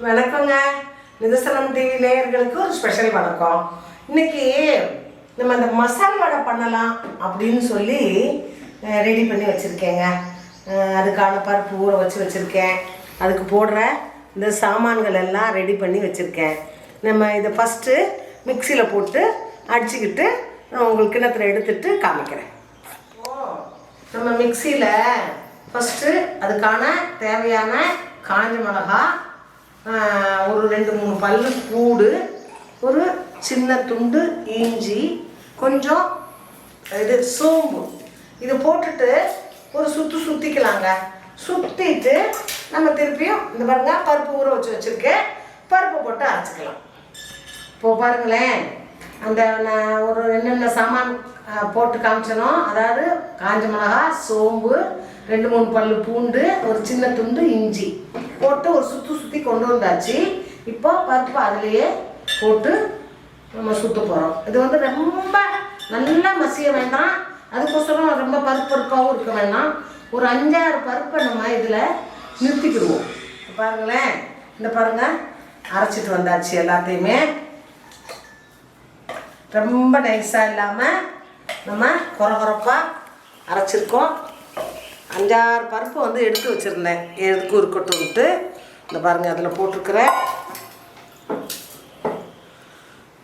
வணக்கங்க. நிதர்சனம் டிவி நேயர்களுக்கு ஒரு ஸ்பெஷல் வணக்கம். இன்னைக்கு நம்ம அந்த மசால் வடை பண்ணலாம் அப்படின்னு சொல்லி ரெடி பண்ணி வச்சுருக்கேங்க. அதுக்கான பருப்பு ஊற வச்சு வச்சுருக்கேன். அதுக்கு போடுற இந்த சாமான்கள் எல்லாம் ரெடி பண்ணி வச்சுருக்கேன். நம்ம இதை ஃபஸ்ட்டு மிக்சியில் போட்டு அடிச்சுக்கிட்டு நான் உங்களுக்கு கிணத்துல எடுத்துட்டு காமிக்கிறேன். ஓ நம்ம மிக்சியில் ஃபஸ்ட்டு அதுக்கான தேவையான காஞ்ச மிளகா ஒரு ரெண்டு மூணு பல்லு பூடு ஒரு சின்ன துண்டு இஞ்சி கொஞ்சம் இது சோம்பு. இது போட்டுட்டு ஒரு சுற்று சுற்றிக்கலாங்க சுற்றிட்டு நம்ம திருப்பியும் இந்த பாருங்க பருப்பு ஊற வச்சு வச்சுருக்கேன் பருப்பு போட்டு அரைச்சிக்கலாம். இப்போது பாருங்களேன் அந்த நான் ஒரு என்னென்ன சாமான் போட்டு காமிச்சனோ அதாவது காஞ்ச மிளகா சோம்பு ரெண்டு மூணு பல் பூண்டு ஒரு சின்ன துண்டு இஞ்சி. போட்டு ஒரு சுற்றி சுற்றி கொண்டு வந்தாச்சு. இப்போ பருப்பு அதுலேயே போட்டு நம்ம சுற்ற போகிறோம் இது வந்து ரொம்ப நல்லா மசிய வேண்டாம். அதுக்கோசரம் ரொம்ப பருப்பு பருப்பாகவும் இருக்க வேண்டாம். ஒரு அஞ்சாறு பருப்பை நம்ம இதில் நிறுத்திக்கிடுவோம். பாருங்களேன் இந்த பாருங்க அரைச்சிட்டு வந்தாச்சு எல்லாத்தையுமே. ரொம்ப நைஸாக இல்லாமல் நம்ம குறை குறைப்பாக அரைச்சிருக்கோம். அஞ்சாறு பருப்பு வந்து எடுத்து வச்சுருந்தேன். எதுக்கும் இருக்கட்டும்ட்டு இந்த பாருங்கள் அதில் போட்டிருக்கிறேன்.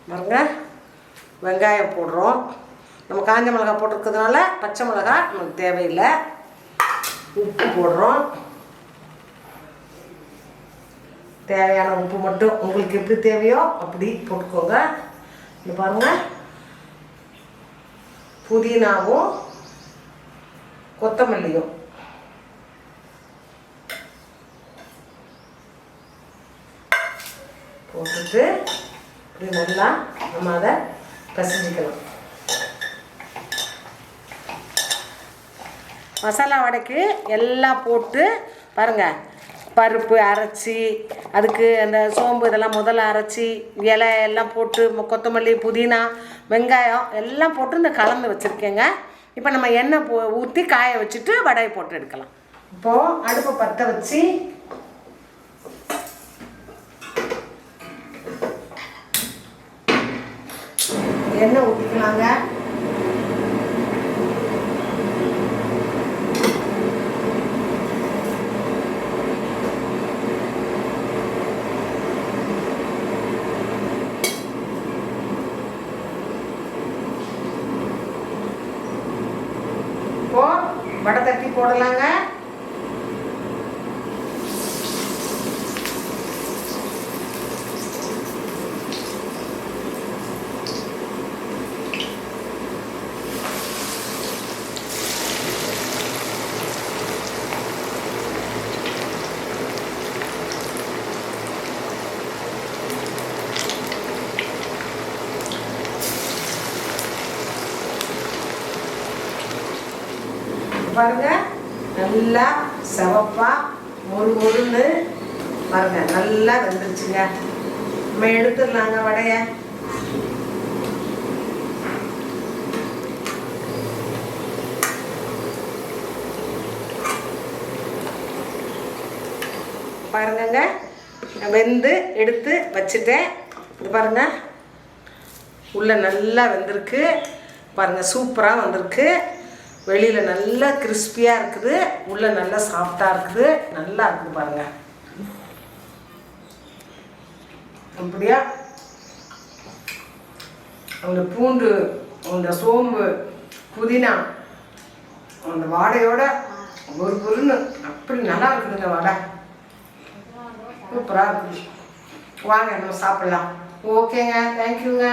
பாருங்க வெங்காயம் போடுறோம். நம்ம காஞ்ச மிளகா போட்டிருக்கிறதுனால பச்சை மிளகா நமக்கு தேவையில்லை. உப்பு போடுறோம். தேவையான உப்பு மட்டும் உங்களுக்கு எப்படி தேவையோ அப்படி போட்டுக்கோங்க. இது பாருங்கள் புதினாவும் கொத்தமல்லியும். போட்டுட்டு இப்படி நல்லா நம்ம அதை பிசைஞ்சிக்கலாம். மசாலா வடைக்கு எல்லாம் போட்டு பாருங்க. பருப்பு அரைச்சி அதுக்கு அந்த சோம்பு இதெல்லாம் முதல்ல அரைச்சி இலை எல்லாம் போட்டு கொத்தமல்லி புதினா வெங்காயம் எல்லாம் போட்டு இந்த கலந்து வச்சுருக்கேங்க. இப்போ நம்ம எண்ணெய் போ ஊற்றி காய வச்சுட்டு வடையை போட்டு எடுக்கலாம். இப்போது அடுப்பை பற்ற வச்சு எண்ணெய் ஊற்றிக்கலாங்க இப்போ வடை தட்டி போடலாங்க. பாருங்க. நல்லா செவப்பா மொறு மொறுன்னு பாருங்க. நல்லா வெந்துருச்சுங்க. நம்ம எடுத்துடலாங்க வடைய. பாருங்கங்க. வெந்து எடுத்து வச்சுட்டேன். இது பாருங்க. உள்ள நல்லா வெந்திருக்கு. பாருங்க சூப்பராக வந்திருக்கு. வெளியில் நல்லா கிறிஸ்பியாக இருக்குது. உள்ளே நல்லா சாஃப்டாக இருக்குது. நல்லா இருக்குது பாருங்க. அப்படியா? அந்த பூண்டு அந்த சோம்பு புதினா அந்த வாடையோட ஒரு பொருள். அப்படி நல்லா இருக்குதுங்க வடை. சூப்பராக இருக்குது. வாங்க நம்ம சாப்பிட்லாம். ஓகேங்க. தேங்க்யூங்க